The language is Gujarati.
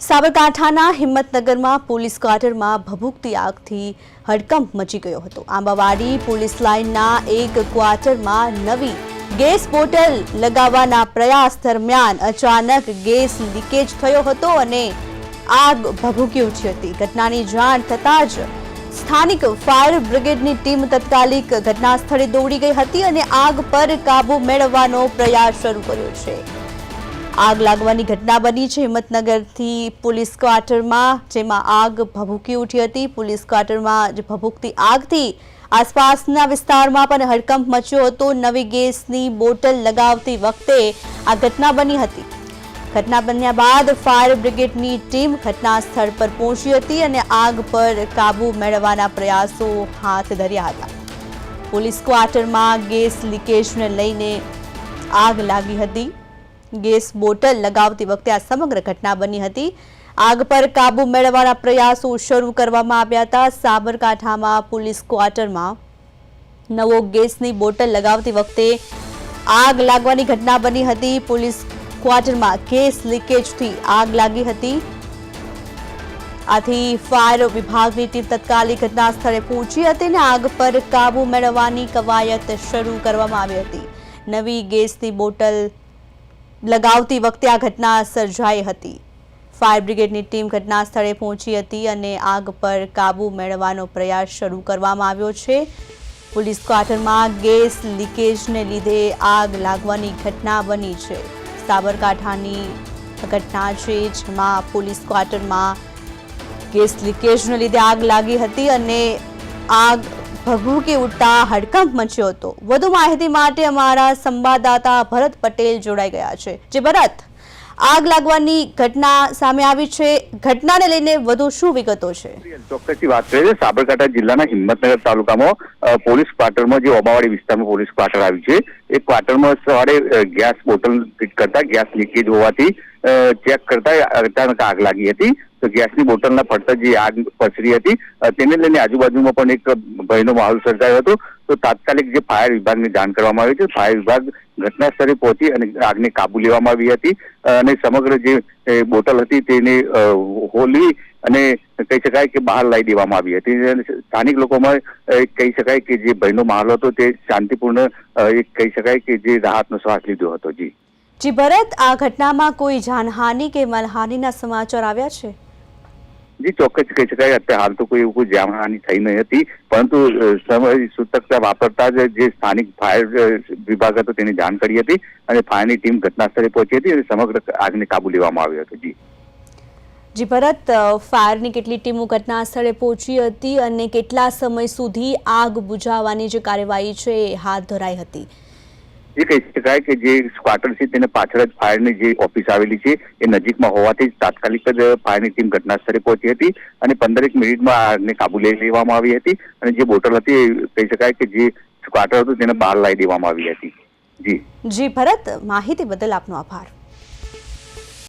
સાબરકાંઠાના હિંમતનગરમાં પોલીસ ક્વાર્ટરમાં ભભૂકતી આગથી હડકંપ મચી ગયો હતો. આંબાવાડી પોલીસ લાઇનના એક ક્વાર્ટરમાં નવી ગેસ બોટલ લગાવવાના પ્રયાસ દરમિયાન અચાનક ગેસ લીકેજ થયો હતો અને આગ ભભૂકી ઉઠી હતી. ઘટનાની જાણ થતાં જ સ્થાનિક ફાયર બ્રિગેડની ટીમ તત્કાલિક ઘટના દોડી ગઈ હતી અને આગ પર કાબુ મેળવવાનો પ્રયાસ શરૂ કર્યો છે. આગ લાગવાની ઘટના બની છે. હિંમતનગરથી પોલીસ ક્વાર્ટરમાં જેમાં આગ ભભૂકી ઉઠી હતી. પોલીસ ક્વાર્ટરમાં જે ભભૂકતી આગથી આસપાસના વિસ્તારમાં પણ હડકંપ મચ્યો હતો. નવી ગેસની બોટલ લગાવતી વખતે આ ઘટના બની હતી. ઘટના બન્યા બાદ ફાયર બ્રિગેડની ટીમ ઘટના સ્થળ પર પહોંચી હતી અને આગ પર કાબુ મેળવવાના પ્રયાસો હાથ ધર્યા હતા. પોલીસ ક્વાર્ટરમાં ગેસ લીકેજને લઈને આગ લાગી હતી. ગેસ બોટલ લગાવતી વખતે આ સમગ્ર ઘટના બની હતી. આગ પર કાબુ મેળવવાના પ્રયાસો શરૂ કરવામાં આવ્યા હતા. સાબરકાંઠામાં પોલીસ ક્વાર્ટરમાં નવો ગેસની બોટલ લગાવતી વખતે આગ લાગવાની ઘટના બની હતી. પોલીસ ક્વાર્ટરમાં ગેસ લીકેજથી આગ લાગી હતી. આથી ફાયર વિભાગની ટીમ તત્કાલિક ઘટના સ્થળે પહોંચી હતી અને આગ પર કાબુ મેળવવાની કવાયત શરૂ કરવામાં આવી હતી. નવી ગેસની બોટલ લગાવતી વખતે આ ઘટના સર્જાઈ હતી. ફાયર બ્રિગેડની ટીમ ઘટના સ્થળે પહોંચી હતી અને આગ પર કાબુ મેળવવાનો પ્રયાસ શરૂ કરવામાં આવ્યો છે. પોલીસ ક્વાર્ટરમાં ગેસ લીકેજને લીધે આગ લાગવાની ઘટના બની છે. સાબરકાંઠાની ઘટના છે જેમાં પોલીસ ક્વાર્ટરમાં ગેસ લીકેજને લીધે આગ લાગી હતી અને આગ ભભૂકી ઉઠતા હડકંપ મચ્યો હતો. વધુ માહિતી માટે અમારા સંવાદદાતા ભરત પટેલ જોડાઈ ગયા છે. જે ભરત, આગ લાગવાની ઘટના સામે આવી છે. ઘટનાને લઈને વધુ શું વિગતો છે? ચોક્કસથી વાત કરીએ સાબરકાંઠા જિલ્લાના હિંમતનગર તાલુકામાં પોલીસ ક્વાર્ટરમાં જે ઓબાવાડી વિસ્તારમાં પોલીસ ક્વાર્ટર આવ્યું છે, એ ક્વાર્ટરમાં સવારે ગેસ બોટલ ફિટ કરતા ગેસ લીકેજ હોવાથી ચેક કરતા અચાનક આગ લાગી હતી. તો ગેસની બોટલના પડતા જે આગ પસરી હતી તેને લઈને આજુબાજુમાં પણ એક ભયનો માહોલ સર્જાયો હતો. તો તાત્કાલિક જે ફાયર વિભાગને જાણ કરવામાં આવી છે. ફાયર વિભાગ ઘટના સ્થળે પહોંચી અને આગને કાબુ લેવામાં આવી હતી. અને સમગ્ર જે બોટલ હતી તેને હોલવી અને કહી શકાય કે બહાર લાવી દેવામાં આવી હતી. સ્થાનિક લોકોમાં કહી શકાય કે જે ભયનો માહોલ હતો તે શાંતિપૂર્ણ એક કહી શકાય કે જે રાહતનો શ્વાસ લીધો હતો. જી. જી, ભરત, આ ઘટનામાં કોઈ જાનહાનિ કે માલહાનિના સમાચાર આવ્યા છે? જી, ચોક્કસ કહી શકાય. અત્યારે હાલ તો કોઈ એવું કોઈ જાનહાની થઈ નહીં હતી. પરંતુ સમય સૂતકતા વાપરતા જ સ્થાનિક ફાયર વિભાગ હતો તેની જાણ કરી હતી અને ફાયરની ટીમ ઘટના સ્થળે પહોંચી હતી અને સમગ્ર આગને કાબુ લેવામાં આવ્યો હતો. જી. જી, ભરત ફાયરની કેટલી ટીમો ઘટના સ્થળે પહોંચી હતી અને કેટલા સમય સુધી આગ બુઝાવવાની જે કાર્યવાહી છે એ હાથ ધરાઈ હતી? એ કહી શકાય કે જે ક્વાર્ટર છે તેને પાછળ જ ફાયરની જે ઓફિસ આવેલી છે, એ નજીકમાં હોવાથી તાત્કાલિક જ ફાયરની ટીમ ઘટના સ્થળે પહોંચી હતી અને પંદરેક મિનિટમાં આગને કાબુ લઈ લેવામાં આવી હતી અને જે બોટલ હતી એ કહી શકાય કે જે સ્કવાટર હતું તેને બહાર લાવી દેવામાં આવી હતી. જી. જી, ભરત, માહિતી બદલ આપનો આભાર.